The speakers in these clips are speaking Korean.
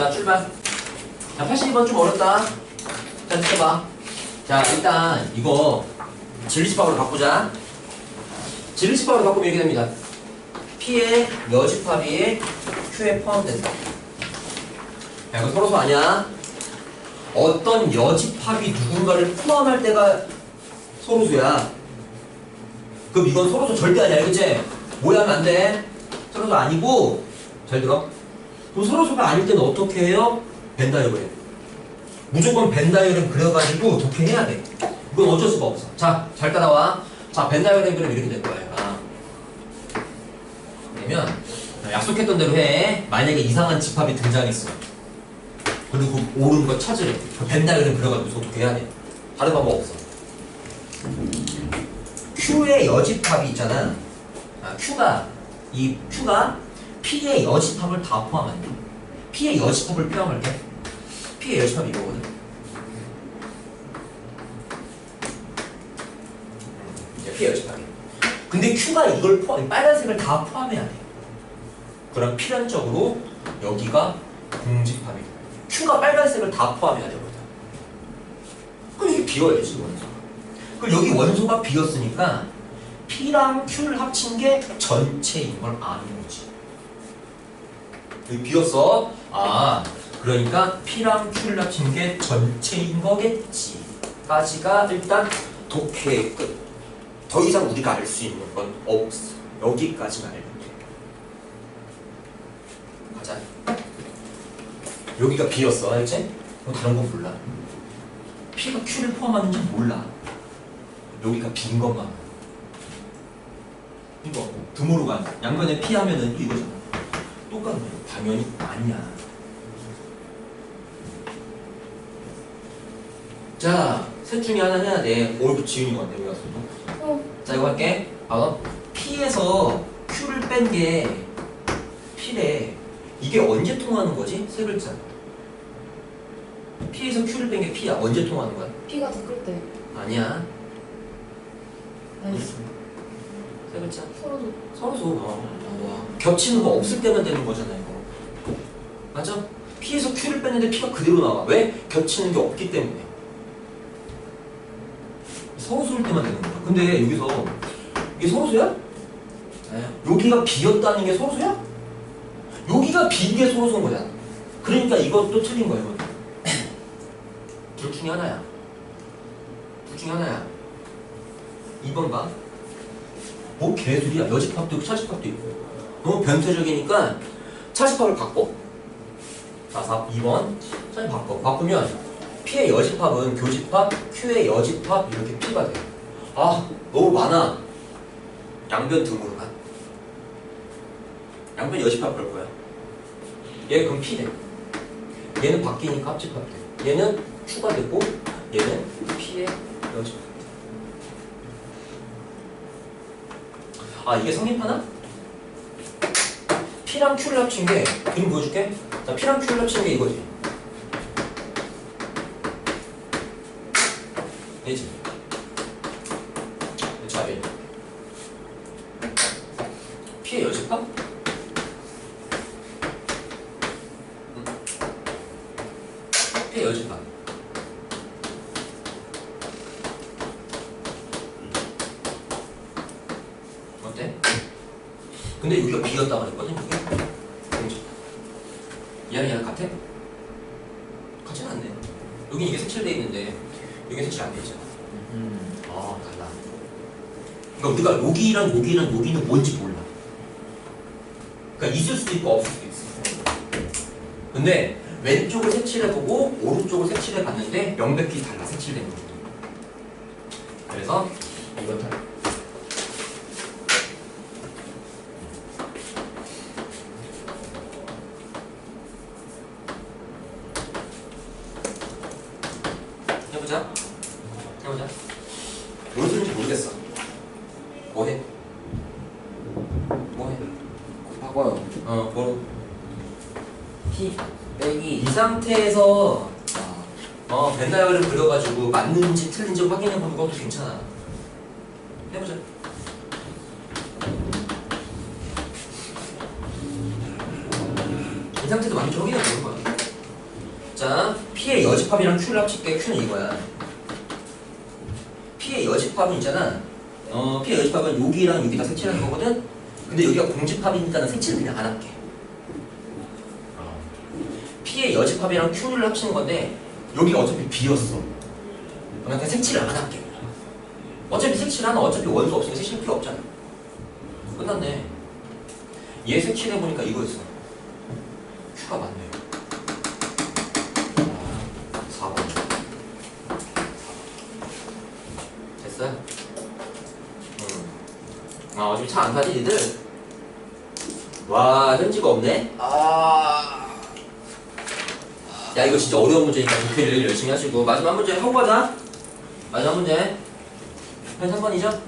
자, 출발. 자, 82번 좀 어렵다. 자, 지켜봐. 자, 일단 이거 진리집합으로 바꾸자. 진리집합으로 바꾸면 이렇게 됩니다. P의 여집합이 Q에 포함된다. 야, 이거 서로서 아니야. 어떤 여집합이 누군가를 포함할 때가 서로수야. 그럼 이건 서로수 절대 아니야, 그치? 오해하면 안 돼. 서로수 아니고, 잘 들어. 그럼 서로수가 아닐 때는 어떻게 해요? 벤다이어그램. 무조건 벤다이어그램 그려가지고 독해해야 돼. 이건 어쩔 수가 없어. 자, 잘 따라와. 자, 벤다이어그램 그럼 이렇게 될 거예요. 아. 그러면 약속했던 대로 해. 만약에 이상한 집합이 등장했어. 그리고 옳은 거 찾으래. 그 벤다이어그램 그려가지고 독해해야 돼. 다른 방법 없어. Q의 여집합이 있잖아. 아, Q가 이 Q가 P의 여집합을 다 포함한다. P의 여집합을 포함할 때 P의 여집합이 이거거든. P의 여집합이. 근데 Q가 이걸 포함, 빨간색을 다 포함해야 돼. 그럼 필연적으로 여기가 공집합이 돼. Q가 빨간색을 다 포함해야 되거든. 그럼 여기 비워야지 원소. 그럼 여기 원소가 비었으니까 P랑 Q를 합친 게 전체인 걸 아는 거지. 여기 비었어. 아, 그러니까 P랑 Q를 합친 게 전체인 거겠지. 까지가 일단 독해의 끝. 더 이상 우리가 알 수 있는 건 없어. 여기까지만 알면 돼. 가자. 여기가 비었어, 알지? 뭐 다른 건 몰라. P가 Q를 포함하는지 몰라. 여기가 빈 것만. 이거 드모로 간 양변에 P 하면은 또 이거잖아. 똑같네. 당연히 아니야. 자, 셋 중에 하나 해야 돼. 오, 이거 지은이 같네. 여기 가서. 어. 자, 이거 할게. 봐봐. P에서 Q를 뺀 게 P래. 이게 언제 통하는 거지? 세 글자. P에서 Q를 뺀 게 P야. 언제 통하는 거야? 피가 더 클 때. 아니야. 나이 스. 세 글자. 서로도. 서로서 어, 겹치는 거 없을 때만 되는 거잖아 이거. 맞아? P에서 Q를 뺐는데 P가 그대로 나와. 왜? 겹치는 게 없기 때문에. 서로수일 때만 되는 거야. 근데 여기서 이게 서로수야? 여기가 비었다는 게 서로수야? 여기가 빈게 서로수인 거잖아. 그러니까 이것도 틀린 거야. 이것도. 둘 중에 하나야. 둘 중에 하나야. 2번 봐. 뭐 개소리야. 여집합도 있고 차집합도 있고. 너무 변태적이니까 차집합을 바꿔. 자, 4, 2번 차집 바꿔. 바꾸면 P의 여집합은 교집합, Q의 여집합 이렇게 P가 돼. 아, 너무 많아. 양변 등으로 가. 양변 여집합 볼 거야. 얘 그럼 P래. 얘는 바뀌니까 합집합 돼. 얘는 Q가 됐고 얘는 P의 여집합. 아 이게 성립하나? P랑 Q를 합친 게 그림 보여줄게 자 P랑 Q를 합친 게 이거지 되지? 자비 P의 여집합? 응. P의 여집합 어때? 근데 여기가 비었다고 그랬거든 이게. 얘랑 얘랑 같아? 같진 않네. 여기 이게 색칠돼 있는데 여기 색칠 안 돼 있잖아. 아 달라. 그러니까 우리가 여기랑 여기랑 여기는 뭔지 몰라. 그러니까 있을 수도 있고 없을 수도 있어. 근데 왼쪽을 색칠해보고 오른쪽을 색칠해봤는데 명백히 달라 색칠되는 거. 그래서 이건 달라 해보자. 해보자. 뭔 소리인지 모르겠어. 뭐해? 뭐해? 바꿔요. 어, 뭐. P 빼기 이 상태에서 아, 어, 벤다이어를 그려가지고 맞는지 틀린지 확인해보는 것도 괜찮아. 해보자. 이 상태도 맞는지 확인해보는 거야. 자, P의 여집합이랑 Q를 합칠게. Q는 이거야. P의 여집합은 있잖아. 어, P의 여집합은 여기랑 여기 다 색칠하는 거거든. 근데 여기가 공집합이니까 색칠을 그냥 안 할게. P의 여집합이랑 Q를 합치는 건데 여기가 어차피 B였어. 그러니까 색칠을 안 할게. 어차피 색칠하면 어차피 원수 없으니까 색칠 필요 없잖아. 끝났네. 얘 색칠해 보니까 이거였어. Q가 맞네. 4번. 됐어요? 음. 아, 어차피 차안 타지, 니들? 와, 현지가 없네? 아. 야, 이거 진짜 어려운 문제니까 독해를 열심히 하시고. 마지막 문제 하고 가자. 마지막 문제. 편 3번이죠?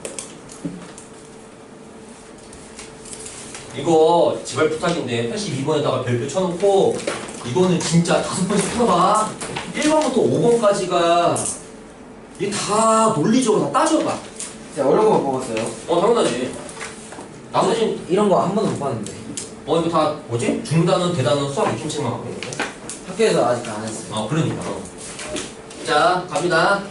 이거 제발 부탁인데 82번에다가 별표 쳐놓고 이거는 진짜 다섯 번씩 풀어봐 1번부터 5번까지가 이게 다 논리적으로 다 따져봐 제가 어려운 거 먹었어요. 어 당연하지 나머진 이런 거 한 번도 못 봤는데. 어 이거 다 뭐지? 중단원 대단원 수학 익힘책만 갖고 있는데 학교에서 아직 안 했어요. 어 그러니까 자 갑니다